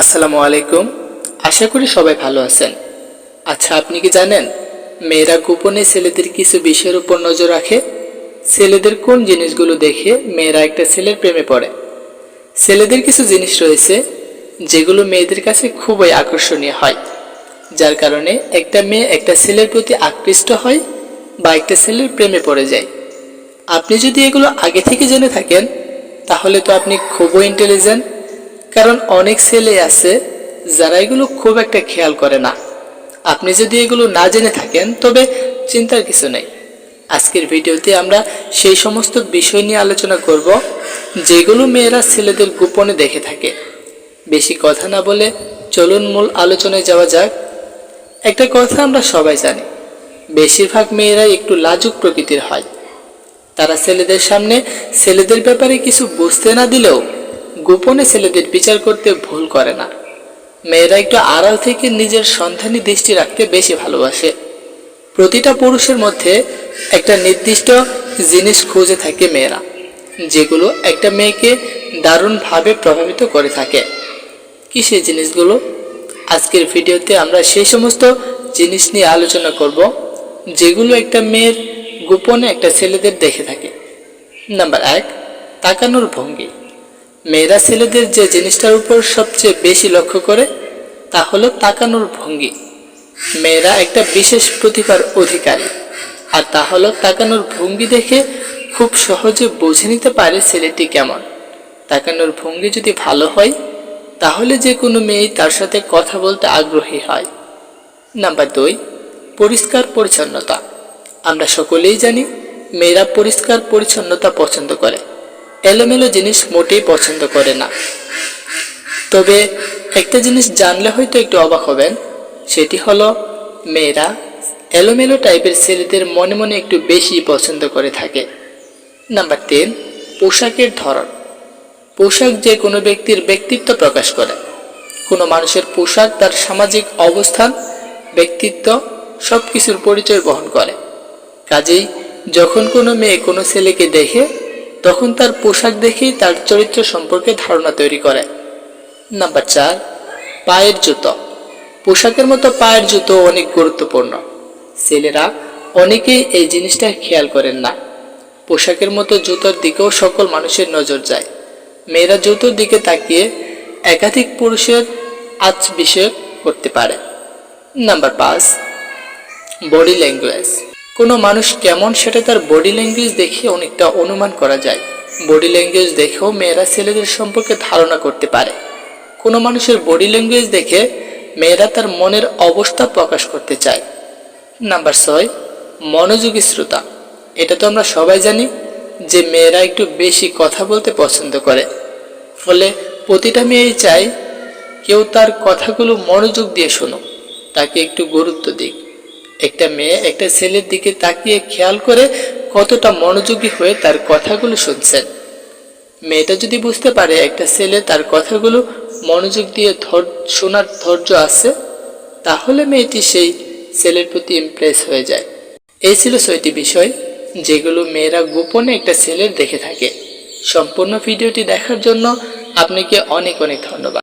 আসসালামু আলাইকুম। আশা করি সবাই ভালো আছেন। আচ্ছা আপনি কি জানেন, মেয়েরা গোপনে ছেলেদের কিছু বিষয়ের উপর নজর রাখে? ছেলেদের কোন জিনিসগুলো দেখে মেয়েরা একটা ছেলের প্রেমে পড়ে? ছেলেদের কিছু জিনিস রয়েছে, যেগুলো মেয়েদের কাছে খুবই আকর্ষণীয় হয়, যার কারণে একটা মেয়ে একটা ছেলের প্রতি আকৃষ্ট হয় বা একটা ছেলের প্রেমে পড়ে যায়। আপনি যদি এগুলো আগে থেকে জেনে থাকেন, তাহলে তো আপনি খুবই ইন্টেলিজেন্ট কারণ অনেক ছেলে আছে যারা এগুলো খুব একটা খেয়াল করে না। আপনি যদি এগুলো না জেনে থাকেন, তবে চিন্তার কিছু নেই। আজকের ভিডিওতে আমরা সেই সমস্ত বিষয় নিয়ে আলোচনা করব, যেগুলো মেয়েরা ছেলেদের গোপনে দেখে থাকে। বেশি কথা না বলে চলুন মূল আলোচনায় যাওয়া যাক। একটা কথা আমরা সবাই জানি, বেশিরভাগ মেয়েরাই একটু লাজুক প্রকৃতির হয়। তারা ছেলেদের সামনে ছেলেদের ব্যাপারে কিছু বুঝতে না দিলেও গোপনে ছেলেদের বিচার করতে ভুল করে না। মেয়েরা একটু আড়াল থেকে নিজের সন্ধানী দৃষ্টি রাখতে বেশি ভালোবাসে। প্রতিটা পুরুষের মধ্যে একটা নির্দিষ্ট জিনিস খুঁজে থাকে মেয়েরা, যেগুলো একটা মেয়েকে দারুণভাবে প্রভাবিত করে থাকে। কি সেই জিনিসগুলো? আজকের ভিডিওতে আমরা সেই সমস্ত জিনিস নিয়ে আলোচনা করব, যেগুলো একটা মেয়ের গোপনে একটা ছেলেদের দেখে থাকে। নাম্বার এক, তাকানোর ভঙ্গি। মেয়েরা ছেলেদের যে জিনিসটার উপর সবচেয়ে বেশি লক্ষ্য করে, তা হলো তাকানোর ভঙ্গি। মেয়েরা একটা বিশেষ প্রতিভার অধিকারী, আর তা হলো তাকানোর ভঙ্গি দেখে খুব সহজে বুঝে নিতে পারে ছেলেটি কেমন। তাকানোর ভঙ্গি যদি ভালো হয়, তাহলে যে কোনো মেয়ে তার সাথে কথা বলতে আগ্রহী হয়। নাম্বার দুই, পরিষ্কার পরিচ্ছন্নতা। আমরা সকলেই জানি, মেয়েরা পরিষ্কার পরিচ্ছন্নতা পছন্দ করে। এলোমেলো জিনিস মোটেই পছন্দ করে না। তবে একটা জিনিস জানলে হয়তো একটু অবাক হবেন, সেটি হলো মেয়েরা এলোমেলো টাইপের ছেলেদের মনে মনে একটু বেশি পছন্দ করে থাকে। নাম্বার তিন, পোশাকের ধরন। পোশাক যে কোনো ব্যক্তির ব্যক্তিত্ব প্রকাশ করে। কোনো মানুষের পোশাক, তার সামাজিক অবস্থান, ব্যক্তিত্ব সব কিছুর পরিচয় বহন করে। কাজেই যখন কোনো মেয়ে কোনো ছেলেকে দেখে তখন তার পোশাক দেখেই তার চরিত্র সম্পর্কে ধারণা তৈরি করে। নাম্বার চার, পায়ের জুতো। পোশাকের মতো পায়ের জুতো অনেক গুরুত্বপূর্ণ। ছেলেরা অনেকেই এই জিনিসটা খেয়াল করেন না। পোশাকের মতো জুতোর দিকেও সকল মানুষের নজর যায়। মেয়েরা জুতোর দিকে তাকিয়ে একাধিক পুরুষের আজ বিষয় করতে পারে। নাম্বার পাঁচ, বডি ল্যাঙ্গুয়েজ। কোনো মানুষ কেমন সেটা তার বডি ল্যাঙ্গুয়েজ দেখে অনেকটা অনুমান করা যায়। বডি ল্যাঙ্গুয়েজ দেখেও মেয়েরা ছেলেদের সম্পর্কে ধারণা করতে পারে। কোনো মানুষের বডি ল্যাঙ্গুয়েজ দেখে মেয়েরা তার মনের অবস্থা প্রকাশ করতে চায়। নাম্বার ছয়, মনোযোগী শ্রোতা। এটা তো আমরা সবাই জানি যে মেয়েরা একটু বেশি কথা বলতে পছন্দ করে। ফলে প্রতিটা মেয়েই চায় কেউ তার কথাগুলো মনোযোগ দিয়ে শোনো তাকে একটু গুরুত্ব দিক। একটা মেয়ে একটা ছেলের দিকে তাকিয়ে খেয়াল করে কতটা মনোযোগী হয়ে তার কথাগুলো শুনছেন মেয়েটা যদি বুঝতে পারে একটা ছেলে তার কথাগুলো মনোযোগ দিয়ে শোনার ধৈর্য আছে, তাহলে মেয়েটি সেই ছেলের প্রতি ইমপ্রেস হয়ে যায়। এই ছিল ছয়টি বিষয় যেগুলো মেয়েরা গোপনে একটা ছেলের দেখে থাকে। সম্পূর্ণ ভিডিওটি দেখার জন্য আপনাকে অনেক অনেক ধন্যবাদ।